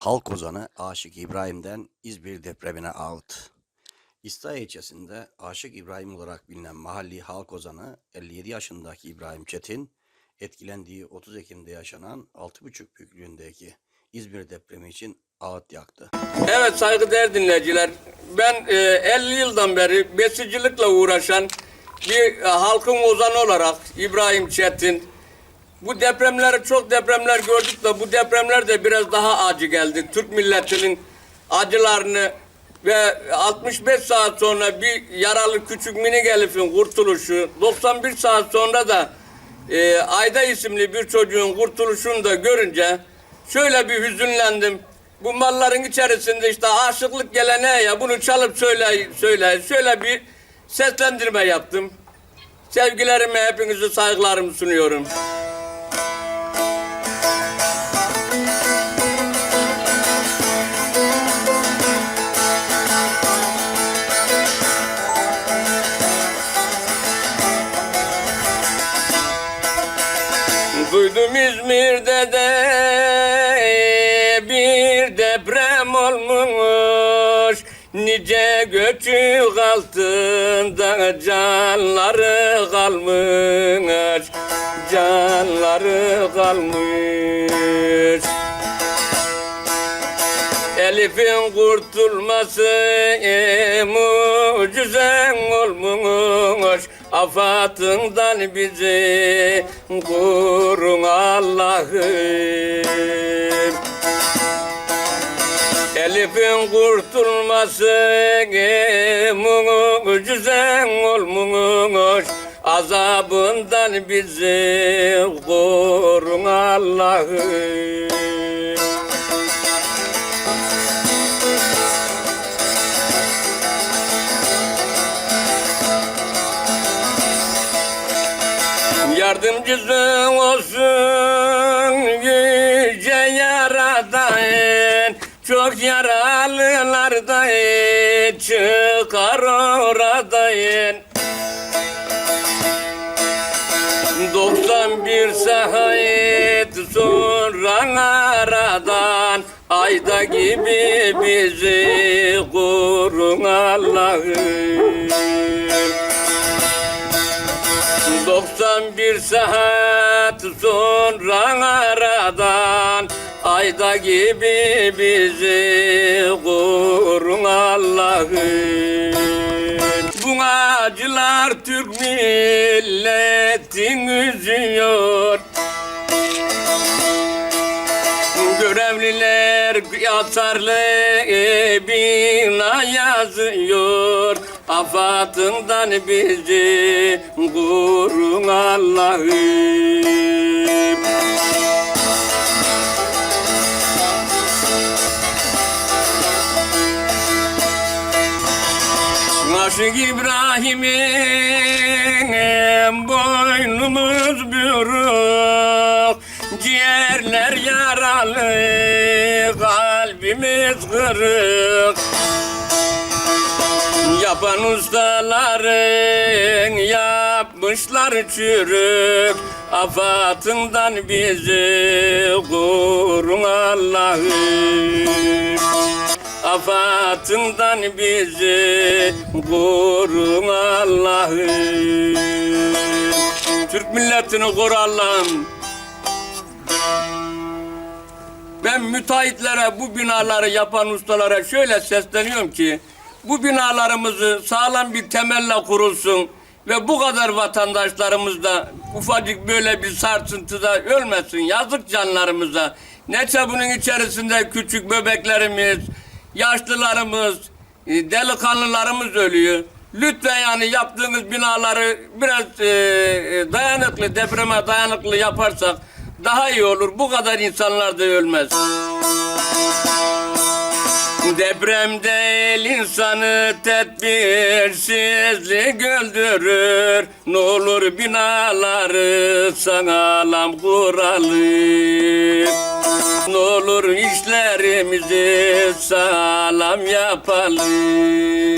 Halk ozanı Aşık İbrahim'den İzmir depremine ağıt. İsta ilçesinde Aşık İbrahim olarak bilinen mahalli halk ozanı 57 yaşındaki İbrahim Çetin, etkilendiği 30 Ekim'de yaşanan 6,5 büyüklüğündeki İzmir depremi için ağıt yaktı. Evet saygıdeğer dinleyiciler. Ben e, 50 yıldan beri besicilikle uğraşan bir e, halkın ozanı olarak İbrahim Çetin. Bu depremleri çok depremler gördük de bu depremler de biraz daha acı geldi. Türk milletinin acılarını ve 65 saat sonra bir yaralı küçük minik Elif'in kurtuluşu, 91 saat sonra da e, Ayda isimli bir çocuğun kurtuluşunu da görünce şöyle bir hüzünlendim. Bu malların içerisinde işte aşıklık gelene ya bunu çalıp söyle söyle şöyle bir seslendirme yaptım. Sevgilerimi hepinize saygılarımı sunuyorum. Duydum İzmir'de de bir deprem olmuş. Nice göçük altında canları kalmış. Canları kalmış. Elif'in kurtulması e, mucize olmuş Afatından bizi korun Allah'ım. Elif'in kurtulması e, mucize olmuş Azabından bizi korun Allah'ım Yardımcısı olsun yüce yaradan Çok yaralılardan çıkar oradan 91 saat sonra aradan Ayda gibi bizi korun Allah'ım 91 saat sonra aradan Ayda gibi bizi korun Allah'ım. Bu acılar Türk milletin üzüyor. Görevliler yatarlı bina yazıyor Afatından bizi korun Allah'ım Aşık İbrahim'in boynumuz bürük Ciğerler yaralı, kalbimiz kırık Yapan ustaların yapmışlar çürük Afatından bizi korun Allah'ım Afatından bizi korun Allah'ım Türk milletini koru Allah'ım. Ben müteahhitlere bu binaları yapan ustalara şöyle sesleniyorum ki bu binalarımızı sağlam bir temelle kurulsun ve bu kadar vatandaşlarımız da ufacık böyle bir sarsıntıda ölmesin. Yazık canlarımıza. Neçe bunun içerisinde küçük bebeklerimiz, yaşlılarımız, e, delikanlılarımız ölüyor. Lütfen yani yaptığınız binaları biraz e, e, dayanıklı, depreme dayanıklı yaparsak daha iyi olur. Bu kadar insanlar da ölmez. Depremde el insanı tedbirsizlik öldürür. Ne olur binaları sağlam kuralım Ne olur işlerimizi sağlam yapalım